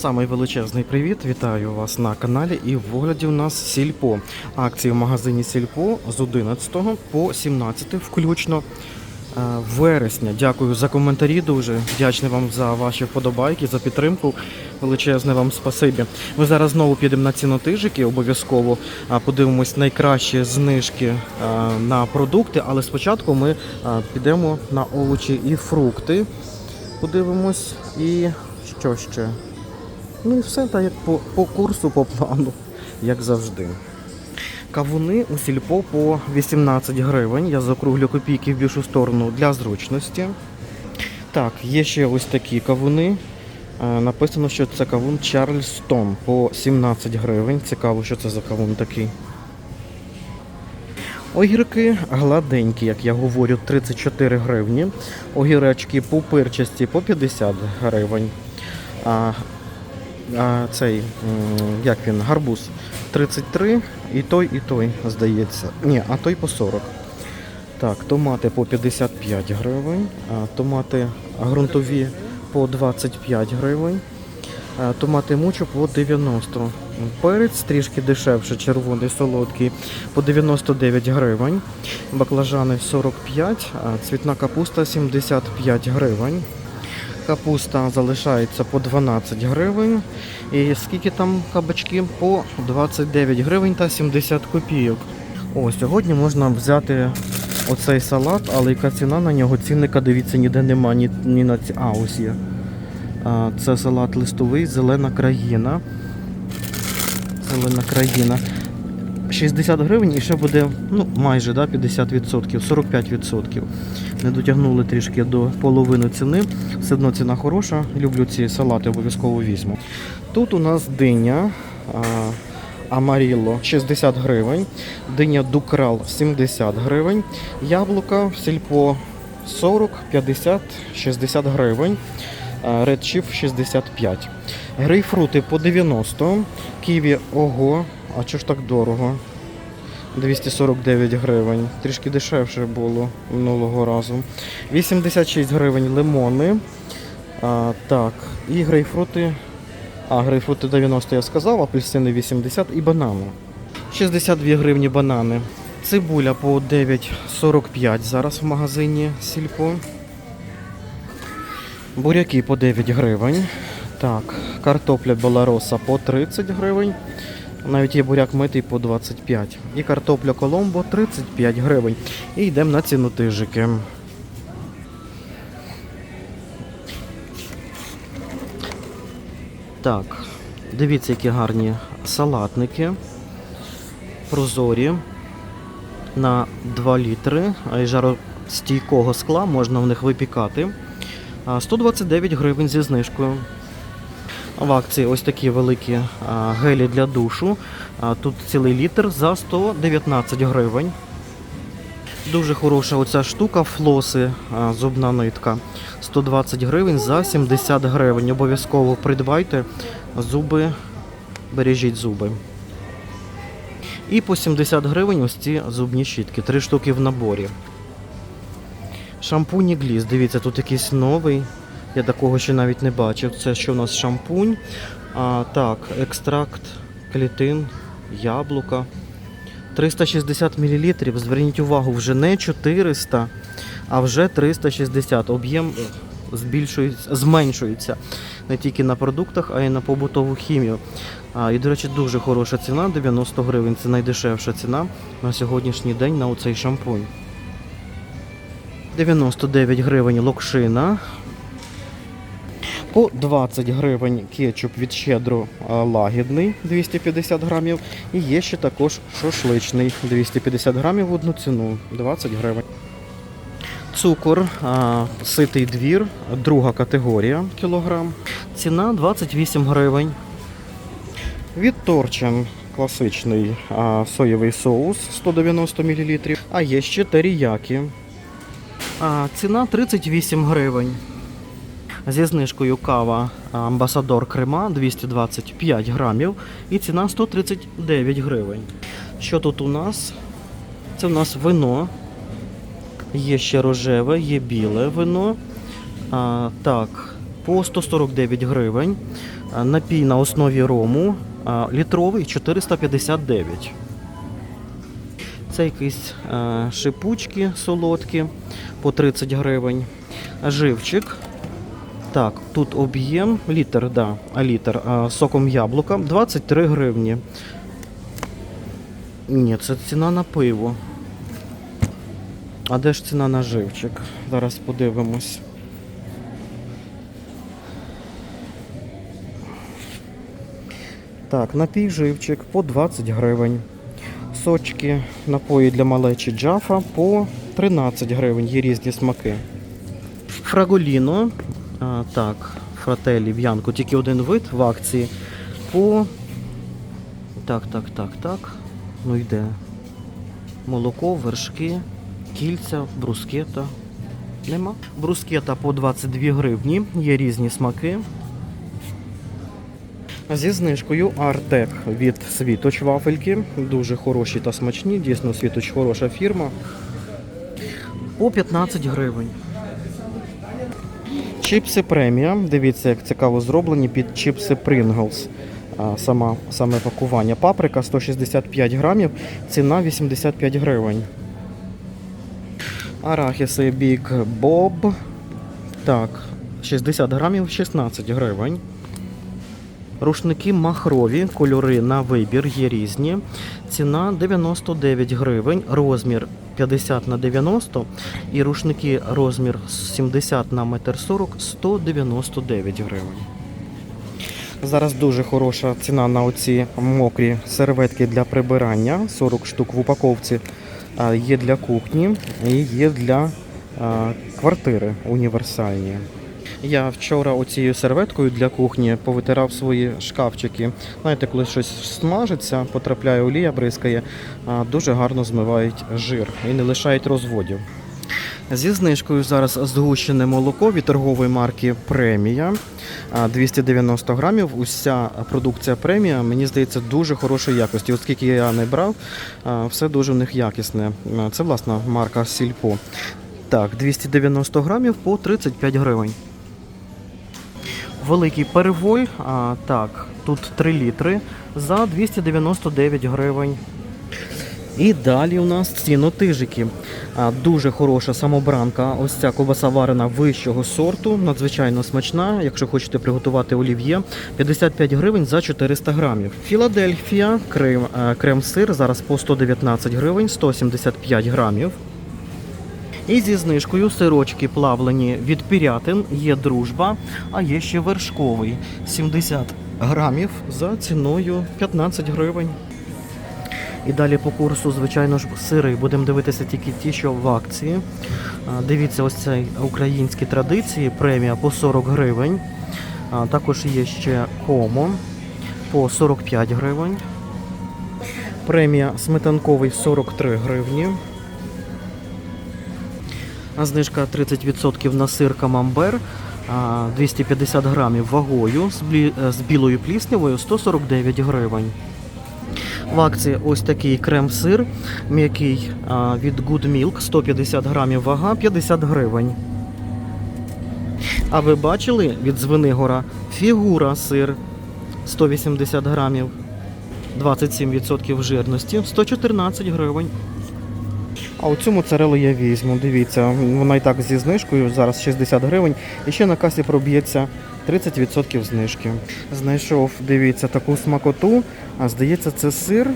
Самий величезний привіт, вітаю вас на каналі. І в огляді у нас Сільпо. Акції в магазині Сільпо з 11 по 17 включно е, вересня. Дякую за коментарі. Дуже вдячний вам за ваші вподобайки, за підтримку. Величезне вам спасибі. Ми зараз знову підемо на цінотижики. Обов'язково подивимось найкращі знижки е, на продукти. Але спочатку ми е, підемо на овочі і фрукти. Подивимось і що ще. Ну і все так як по, по курсу, по плану, як завжди. Кавуни у сільпо по 18 гривень. Я закруглю копійки в більшу сторону для зручності. Так, є ще ось такі кавуни. Е, Написано, що це кавун Чарльстон по 17 гривень. Цікаво, що це за кавун такий. Огірки гладенькі, як я говорю, 34 гривні. Огірочки пупирчасті по 50 гривень. А, цей, як він, гарбуз 33, і той, і той, здається. Ні, а той по 40. Так, томати по 55 гривень, томати ґрунтові по 25 гривень. Томати мучу по 90. Перець трішки дешевше, червоний, солодкий, по 99 гривень. Баклажани 45, цвітна капуста 75 гривень. Капуста залишається по 12 гривень. І скільки там кабачки? По 29 гривень та 70 копійок. О, сьогодні можна взяти оцей салат, але яка ціна на нього? Цінника, дивіться, ніде нема, ні, ні на ці. А, ось є. Це салат листовий, зелена країна. Зелена країна. 60 гривень і ще буде ну, майже да, 50%, 45%. Не дотягнули трішки до половини ціни. Все одно ціна хороша. Люблю ці салати, обов'язково візьму. Тут у нас диня а, Амарілло 60 гривень, диня Дукрал 70 гривень, яблука сільпо 40, 50, 60 гривень. Chief 65. Грейпфрути по 90. Ківі ого. А чого ж так дорого? 249 гривень. Трішки дешевше було минулого разу. 86 гривень лимони. А, так, і грейпфрути. А, грейпфрути 90 я сказав, апельсини 80 і банани. 62 гривні банани. Цибуля по 9,45 зараз в магазині Сільпо. Буряки по 9 гривень. Так, картопля белароса по 30 гривень. Навіть є буряк митий по 25. І картопля Коломбо 35 гривень. І йдемо на цінотижики. Так, дивіться, які гарні салатники. Прозорі на 2 літри. А й жаростійкого скла можна в них випікати. 129 гривень зі знижкою. В акції ось такі великі гелі для душу. Тут цілий літр за 119 гривень. Дуже хороша оця штука, флоси, зубна нитка. 120 гривень за 70 гривень. Обов'язково придбайте зуби, бережіть зуби. І по 70 гривень ось ці зубні щітки. Три штуки в наборі. Шампунь Гліс. Дивіться, тут якийсь новий. Я такого ще навіть не бачив. Це що у нас шампунь. А, так, екстракт клітин, яблука. 360 мл. Зверніть увагу, вже не 400, а вже 360. Об'єм збільшується, зменшується не тільки на продуктах, а й на побутову хімію. А, і, до речі, дуже хороша ціна 90 гривень. Це найдешевша ціна на сьогоднішній день на оцей шампунь. 99 гривень локшина. По 20 гривень кетчуп від щедро лагідний 250 грамів. І є ще також шашличний 250 грамів в одну ціну 20 гривень. Цукор, ситий двір, друга категорія кілограм. Ціна 28 гривень. Від Торчин класичний соєвий соус 190 мл. А є ще теріякі. Ціна 38 гривень. Зі знижкою кава Амбасадор Крема 225 грамів і ціна 139 гривень. Що тут у нас? Це у нас вино. Є ще рожеве, є біле вино. А, так, по 149 гривень. Напій на основі рому а, літровий 459. Це якісь а, шипучки солодкі по 30 гривень. Живчик. Так, тут об'єм літр, да, а літр а, соком яблука 23 гривні. Ні, це ціна на пиво. А де ж ціна на живчик? Зараз подивимось. Так, напій живчик по 20 гривень. Сочки, напої для малечі джафа по 13 гривень. Є різні смаки. Фраголіно, а, так, фрателі, в'янку, тільки один вид в акції. По. Так, так, так, так. Ну йде. Молоко, вершки, кільця, брускета. Нема. Брускета по 22 гривні. Є різні смаки. Зі знижкою Артек від Світоч вафельки. Дуже хороші та смачні. Дійсно, Світоч хороша фірма. По 15 гривень. Чіпси преміум. Дивіться, як цікаво зроблені під чіпси Pringles. Сама, саме пакування. Паприка 165 грамів, ціна 85 гривень. Арахіси бік Боб. Так, 60 грамів 16 гривень. Рушники махрові, кольори на вибір є різні. Ціна 99 гривень, розмір 50 на 90 і рушники розмір 70 на 1,40 м 199 гривень. Зараз дуже хороша ціна на оці мокрі серветки для прибирання. 40 штук в упаковці. Є для кухні і є для квартири універсальні. Я вчора оцією серветкою для кухні повитирав свої шкафчики. Знаєте, коли щось смажиться, потрапляє олія, бризкає, дуже гарно змивають жир і не лишають розводів. Зі знижкою зараз згущене молоко від торгової марки Премія. 290 грамів. Уся продукція премія, мені здається, дуже хорошої якості. Оскільки я не брав, все дуже в них якісне. Це власна марка Сільпо. Так, 290 грамів по 35 гривень. Великий перевой, а, так, тут 3 літри за 299 гривень. І далі у нас цінотижики. А, Дуже хороша самобранка. Ось ця ковбаса варена вищого сорту, надзвичайно смачна. Якщо хочете приготувати олів'є, 55 гривень за 400 грамів. Філадельфія, крем, е, крем-сир зараз по 119 гривень, 175 грамів. І зі знижкою сирочки плавлені від пірятин, є дружба, а є ще вершковий 70 грамів за ціною 15 гривень. І далі по курсу, звичайно ж, сири. Будемо дивитися тільки ті, що в акції. Дивіться, ось цей українські традиції, премія по 40 гривень. Також є ще комо по 45 гривень. Премія сметанковий 43 гривні. Знижка 30% на сир камамбер. 250 грамів вагою з е, білою пліснявою 149 гривень. В акції ось такий крем-сир м'який від Good Milk, 150 грамів вага, 50 гривень. А ви бачили від Звенигора фігура сир 180 грамів, 27% жирності, 114 гривень. А оцю моцарелу я візьму. Дивіться, вона і так зі знижкою, зараз 60 гривень. І ще на касі проб'ється 30% знижки. Знайшов, дивіться, таку смакоту. А здається, це сир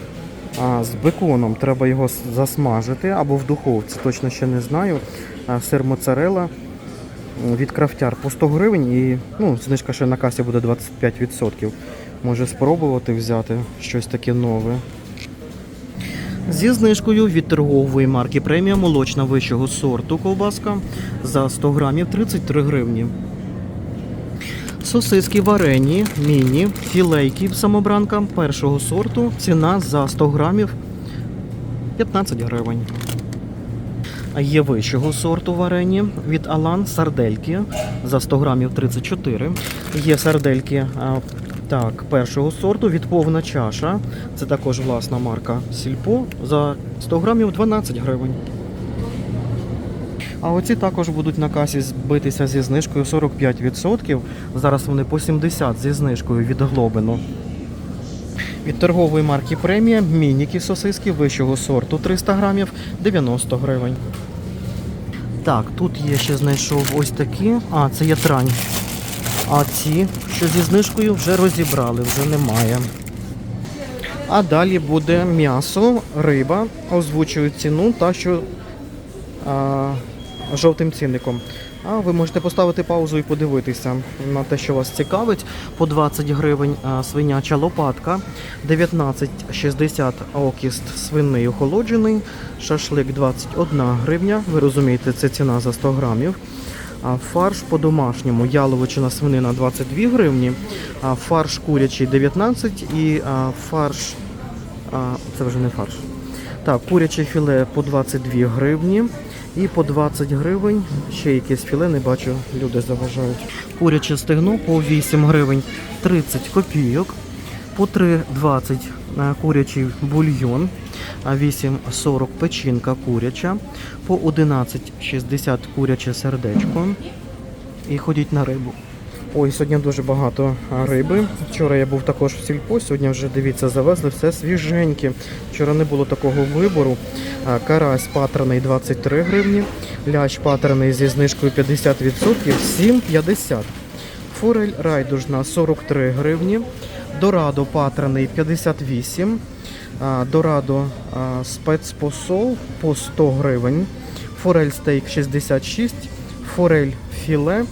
а, з беконом. Треба його засмажити або в духовці. Точно ще не знаю. А, сир моцарела від крафтяр по 100 гривень і ну, знижка ще на касі буде 25%. Може спробувати взяти щось таке нове. Зі знижкою від торгової марки премія молочна вищого сорту ковбаска за 100 грамів 33 гривні. Сосиски варені, міні, філейки самобранка першого сорту. Ціна за 100 грамів 15 гривень. А Є вищого сорту варені від Алан сардельки за 100 грамів 34. Є сардельки так, першого сорту від повна чаша. Це також власна марка Сільпо за 100 грамів 12 гривень. А оці також будуть на касі збитися зі знижкою 45%. Зараз вони по 70 зі знижкою від глобину. Від торгової марки премія мініки сосиски вищого сорту 300 грамів 90 гривень. Так, тут є ще знайшов ось такі. А, це є трань. А ці, що зі знижкою, вже розібрали, вже немає. А далі буде м'ясо, риба, озвучують ціну та що а, жовтим цінником. А ви можете поставити паузу і подивитися на те, що вас цікавить. По 20 гривень свиняча лопатка, 19,60 окіст свиний охолоджений, шашлик 21 гривня. Ви розумієте, це ціна за 100 грамів. А фарш по-домашньому, яловичина свинина 22 гривні, а фарш курячий 19 і фарш, це вже не фарш. Так, куряче філе по 22 гривні і по 20 гривень. Ще якесь філе, не бачу, люди заважають. Куряче стегно по 8 гривень 30 копійок, по 3,20 е, курячий бульйон, а 8,40 печінка куряча, по 11,60 куряче сердечко. І ходіть на рибу. Ой, сьогодні дуже багато риби. Вчора я був також в сільпо, сьогодні вже дивіться, завезли все свіженьке. Вчора не було такого вибору. Карась патраний 23 гривні, лящ патраний зі знижкою 50% 7,50. Форель райдужна 43 гривні, дорадо патраний 58, дорадо спецпосол по 100 гривень, форель стейк 66, форель філе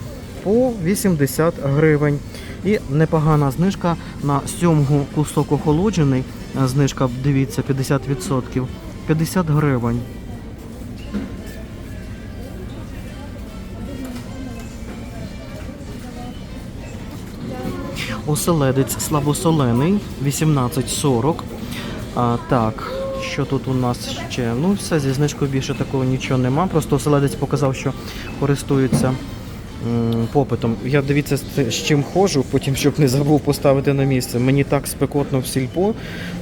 по 80 гривень. І непогана знижка на сьомгу кусок охолоджений. Знижка, дивіться, 50%. 50 гривень. Оселедець слабосолений 18,40. А, так, що тут у нас ще? Ну, все, зі знижкою більше такого нічого нема. Просто оселедець показав, що користується попитом. Я дивіться, з чим ходжу, потім щоб не забув поставити на місце. Мені так спекотно в сільпо.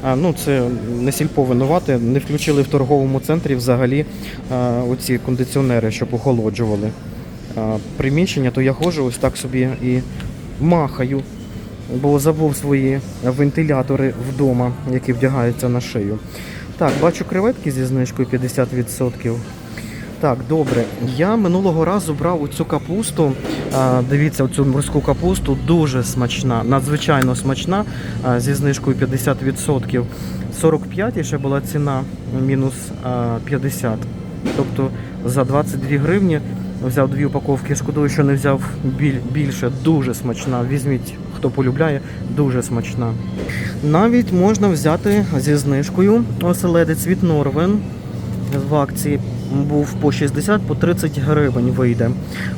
А, ну, це не сільпо винувати. Не включили в торговому центрі взагалі а, оці кондиціонери, щоб охолоджували а, приміщення, то я ходжу ось так собі і махаю бо забув свої вентилятори вдома, які вдягаються на шию. Так, бачу креветки зі знижкою 50%. Так, добре. Я минулого разу брав оцю капусту. Дивіться, оцю морську капусту дуже смачна, надзвичайно смачна, зі знижкою 50%. 45 і ще була ціна мінус а, 50. Тобто за 22 гривні взяв дві упаковки. Шкодую, що не взяв більше. Дуже смачна. Візьміть, хто полюбляє, дуже смачна. Навіть можна взяти зі знижкою оселедець від Норвен. В акції був по 60 по 30 гривень вийде.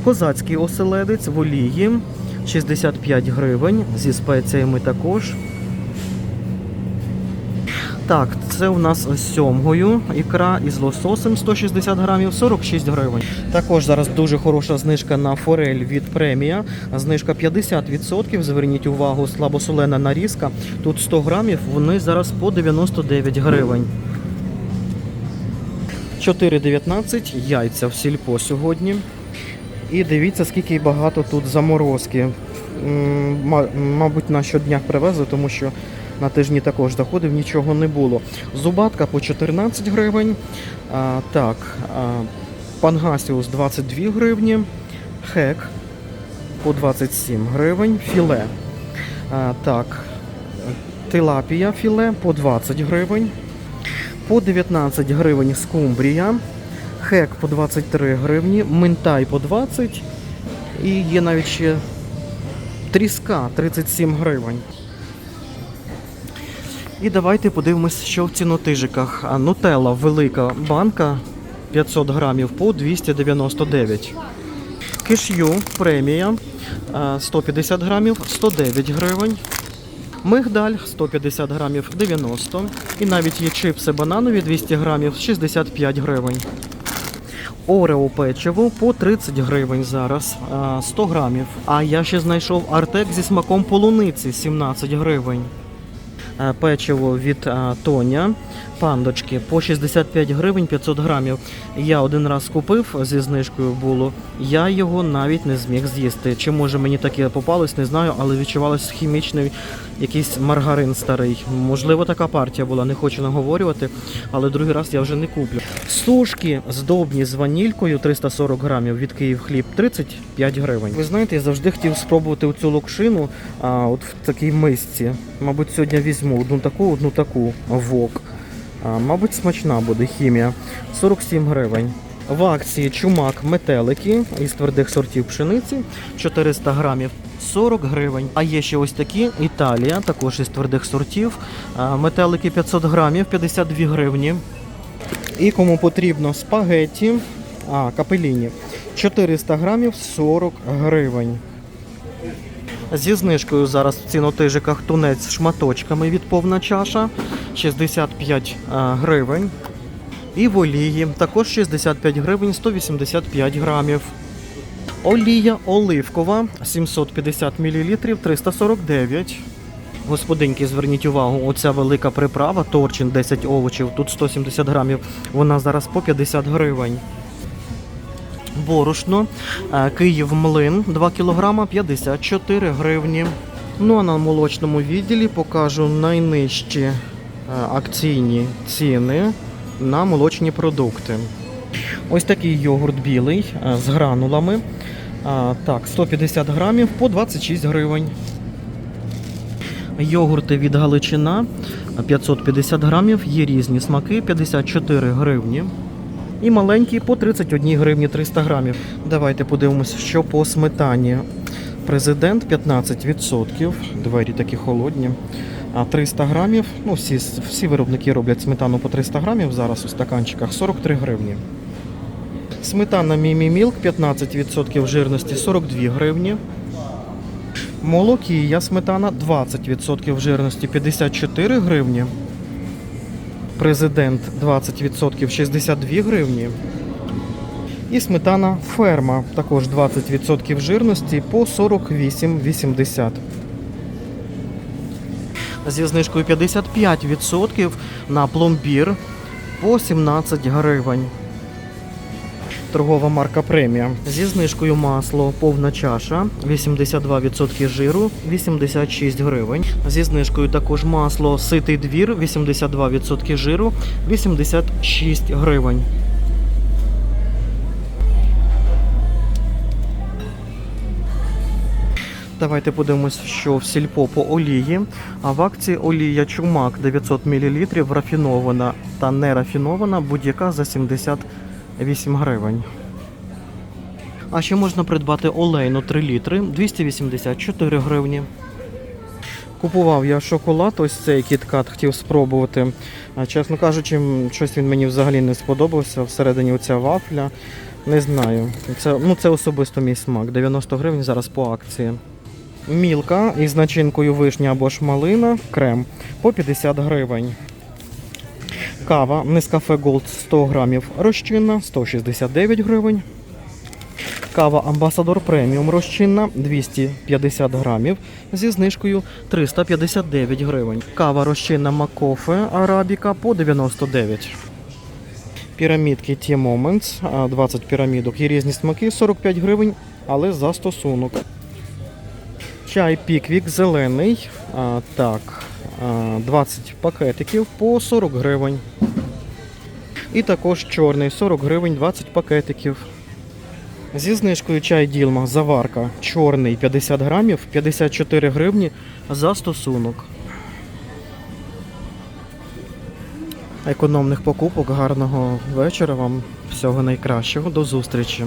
Козацький оселедець в олії 65 гривень зі спеціями також. Так, це у нас з сьомгою ікра із лососем 160 грамів 46 гривень. Також зараз дуже хороша знижка на форель від премія. Знижка 50%. Зверніть увагу, слабосолена нарізка. Тут 100 грамів, вони зараз по 99 гривень. 4,19 яйця в сільпо сьогодні. І дивіться, скільки багато тут заморозки. Мабуть, на щоднях привезли, тому що на тижні також заходив, нічого не було. Зубатка по 14 гривень. А, так, а, пангасіус 22 гривні. Хек по 27 гривень. Філе. А, так, тилапія філе по 20 гривень. По 19 гривень скумбрія. Хек по 23 гривні, минтай по 20 і є навіть ще тріска 37 гривень. І давайте подивимось, що в цінотижиках. Нутелла велика банка 500 грамів по 299. Киш'ю премія 150 грамів 109 гривень. Мигдаль 150 грамів 90. І навіть є чипси бананові 200 грамів 65 гривень. Орео печиво по 30 гривень зараз, 100 грамів. А я ще знайшов артек зі смаком полуниці 17 гривень. е, печиво від е, Тоня. Пандочки по 65 гривень 500 грамів. Я один раз купив зі знижкою було. Я його навіть не зміг з'їсти. Чи може мені таке попалось, не знаю, але відчувалось хімічний якийсь маргарин старий. Можливо, така партія була, не хочу наговорювати, але другий раз я вже не куплю. Сушки здобні з ванількою 340 грамів від Київ хліб 35 гривень. Ви знаєте, я завжди хотів спробувати цю локшину а, от в такій мисці. Мабуть, сьогодні візьму одну таку, одну таку вок. А, мабуть, смачна буде хімія. 47 гривень. В акції чумак метелики із твердих сортів пшениці 400 грамів 40 гривень. А є ще ось такі Італія, також із твердих сортів. Метелики 500 грамів 52 гривні. І кому потрібно спагетті, а, капеліні 400 грамів 40 гривень. Зі знижкою зараз в цінотижиках тунець з шматочками від повна чаша 65 гривень. І в олії також 65 гривень 185 грамів. Олія оливкова 750 мл 349. Господинки, зверніть увагу, оця велика приправа, торчин 10 овочів, тут 170 грамів, вона зараз по 50 гривень. Борошно, е, Київ млин 2 кг 54 гривні. Ну а на молочному відділі покажу найнижчі е, акційні ціни на молочні продукти. Ось такий йогурт білий е, з гранулами. Так, 150 грамів по 26 гривень. Йогурти від Галичина 550 грамів, є різні смаки 54 гривні. І маленькі по 31 гривні 300 грамів. Давайте подивимося, що по сметані. Президент 15%, двері такі холодні. А 300 грамів, ну всі, всі виробники роблять сметану по 300 грамів, зараз у стаканчиках 43 гривні. Сметана Мімі Мілк 15% жирності 42 гривні. Молокія сметана 20% жирності 54 гривні. Президент 20% 62 гривні. І сметана ферма також 20% жирності по 48,80. Зі знижкою 55% на пломбір по 17 гривень. Торгова марка премія. Зі знижкою масло повна чаша 82% жиру 86 гривень. Зі знижкою також масло ситий двір 82% жиру 86 гривень. Давайте подивимось, що в сільпо по олії. А в акції олія чумак 900 мл рафінована та не рафінована будь-яка за 78 гривень. А ще можна придбати олейну 3 літри 284 гривні. Купував я шоколад, ось цей кіткат хотів спробувати. Чесно кажучи, щось він мені взагалі не сподобався. Всередині оця вафля. Не знаю. Це, ну, це особисто мій смак. 90 гривень зараз по акції. Мілка із начинкою вишня або ж малина, крем по 50 гривень. Кава Нескафе Gold 100 грамів розчинна 169 гривень. Кава Амбасадор преміум розчинна 250 грамів зі знижкою 359 гривень. Кава розчинна Макофе Арабіка по 99. Пірамідки Ті а, 20 пірамідок. Є різні смаки 45 гривень, але за стосунок. Чай Піквік зелений. А, так, 20 пакетиків по 40 гривень. І також чорний 40 гривень 20 пакетиків. Зі знижкою чай Ділма заварка чорний 50 грамів 54 гривні за стосунок. Економних покупок, гарного вечора вам, всього найкращого, до зустрічі.